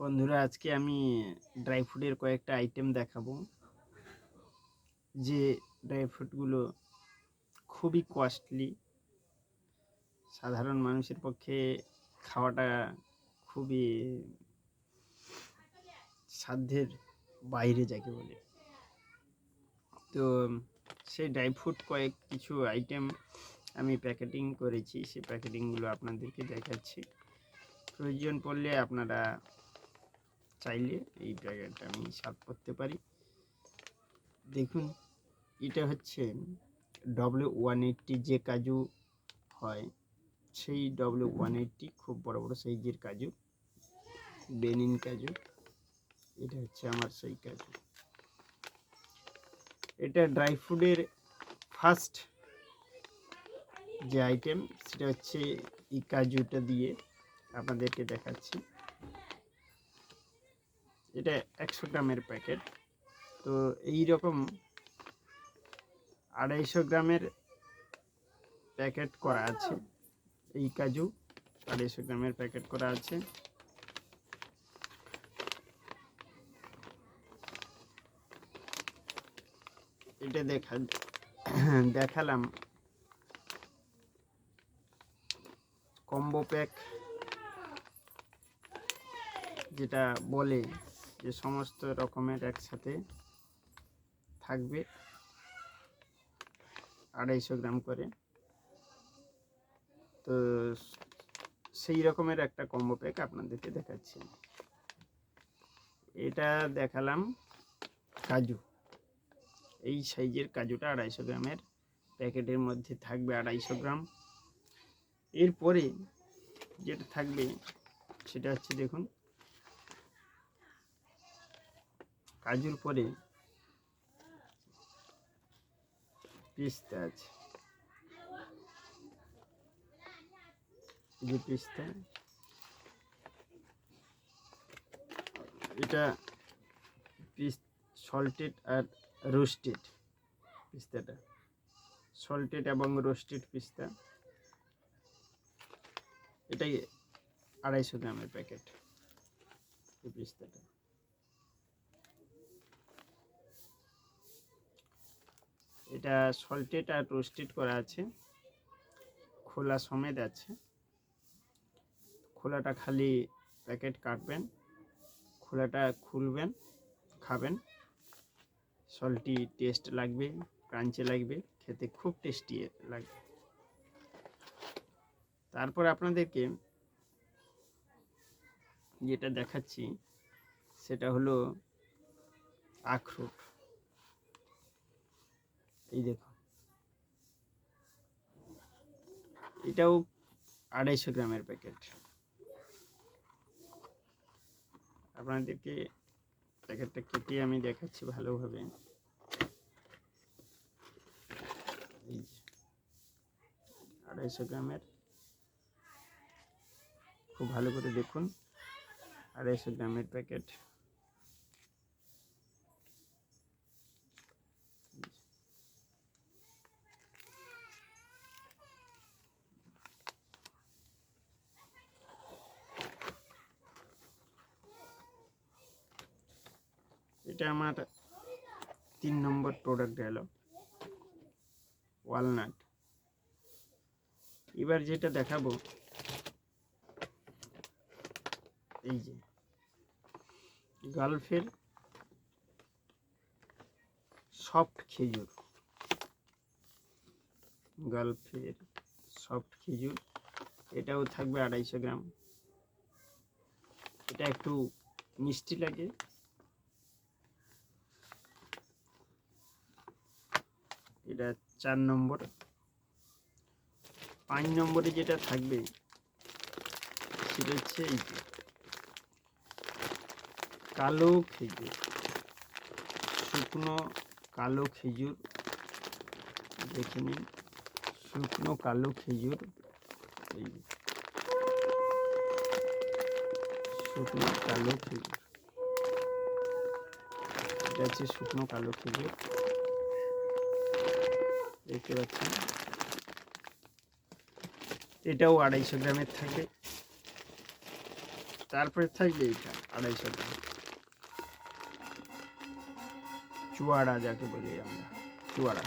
বন্ধুরা, আজকে আমি ড্রাই ফ্রুটের কয়েকটা আইটেম দেখাবো। যে ড্রাই ফ্রুটগুলো খুবই কস্টলি সাধারণ মানুষের পক্ষে খাওয়াটা খুবই সাধ্যের বাইরে যাকে বলে। তো সেই ড্রাই ফ্রুট কয়েক কিছু আইটেম আমি প্যাকেটিং করেছি। সেই প্যাকেটিংগুলো আপনাদেরকে দেখাচ্ছি। প্রয়োজন পড়লে আপনারা চাইলে এই প্যাকেটটা আমি সার্ভ করতে পারি। দেখুন, এটা হচ্ছে ডব্লিউ ওয়ান এইটটি যে কাজু হয়, সেই ডব্লিউ ওয়ান এইটটি খুব বড় বড় সাইজের কাজু, বেনিন কাজু, এটা হচ্ছে আমার সেই কাজু। এটা ড্রাই ফ্রুটের ফার্স্ট যে আইটেম সেটা হচ্ছে এই কাজুটা দিয়ে আপনাদেরকে দেখাচ্ছি। এটা একশো গ্রামের প্যাকেট। তো এই রকম আড়াইশো গ্রামের প্যাকেট করা আছে। এই কাজু আড়াইশো গ্রামের প্যাকেট করা আছে। এটা দেখা দেখালাম। কম্বো প্যাক যেটা বলে যে সমস্ত রকমের একসাথে থাকবে আড়াইশো গ্রাম করে। তো সেই রকমের একটা কম্বো প্যাক আপনাদেরকে দেখাচ্ছি। এটা দেখালাম কাজু। এই সাইজের কাজুটা আড়াইশো গ্রামের প্যাকেটের মধ্যে থাকবে আড়াইশো গ্রাম। এরপরে যেটা থাকবে সেটা হচ্ছে দেখুন কাজুর পরে পিস্তা আছে। যে পিস্তা, এটা পিস সল্টেড আর রোস্টেড পিস্তাটা। সল্টেড এবং রোস্টেড পিস্তা। এটাই আড়াইশো গ্রামের প্যাকেট এই পিস্তাটা। এটা সল্টেড আর রোস্টেড করা আছে। খোলা সমেত আছে। খোলাটা খালি প্যাকেট কাটবেন, খোলাটা খুলবেন, খাবেন। সল্টি টেস্ট লাগবে, ক্রাঞ্চে লাগবে, খেতে খুব টেস্টি লাগবে। তারপর আপনাদেরকে যেটা দেখাচ্ছি, সেটা হলো আখরোট। দেখো। এটাও আড়াইশো গ্রামের প্যাকেট। আপনাদেরকে প্যাকেটটা কেটে আমি দেখাচ্ছি ভালোভাবে। আড়াইশো গ্রামের। খুব ভালো করে দেখুন, আড়াইশো গ্রামের প্যাকেট। এটা আমার তিন নম্বর প্রোডাক্ট গেল ওয়ালনাট এবার যেটা দেখাবো, এই যে, গালফের সফট খেজুর। গালফের সফট খেজুর, এটাও থাকবে আড়াইশো গ্রাম। এটা একটু মিষ্টি লাগে। এটা চার নম্বর। পাঁচ নম্বরে যেটা থাকবে, সেটা হচ্ছে এই যে, কালো খেজুর, শুকনো কালো খেজুর। দেখে নিন, শুকনো কালো খেজুর, এই শুকনো কালো খেজুর। এটা হচ্ছে শুকনো কালো খেজুর। দেখতে পাচ্ছেন। এটাও আড়াইশো গ্রামের থাকবে তারপরে থাকবে এটা, আড়াইশো গ্রাম। চুয়াড়া যাকে বলি আমরা, চুয়াড়া।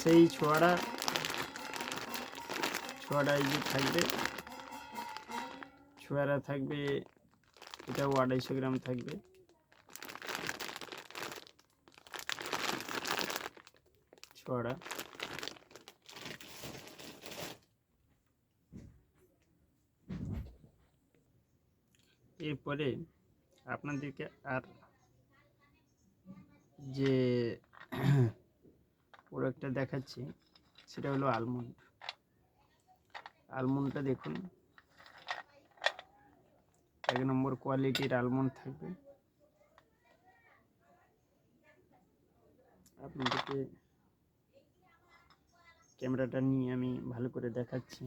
সেই ছোয়াড়া ছোয়াড়া এই যে থাকবে ছোয়াড়া থাকবে, এটাও আড়াইশো গ্রাম থাকবে। ছোয়াড়া এরপরে আপনাদেরকে আর যে প্রোডাক্টটা দেখাচ্ছি, সেটা হলো আলমন্ড আলমন্ডটা দেখুন। এক নম্বর কোয়ালিটির আলমন্ড থাকবে। আপনাদেরকে ক্যামেরাটা নিয়ে আমি ভালো করে দেখাচ্ছি।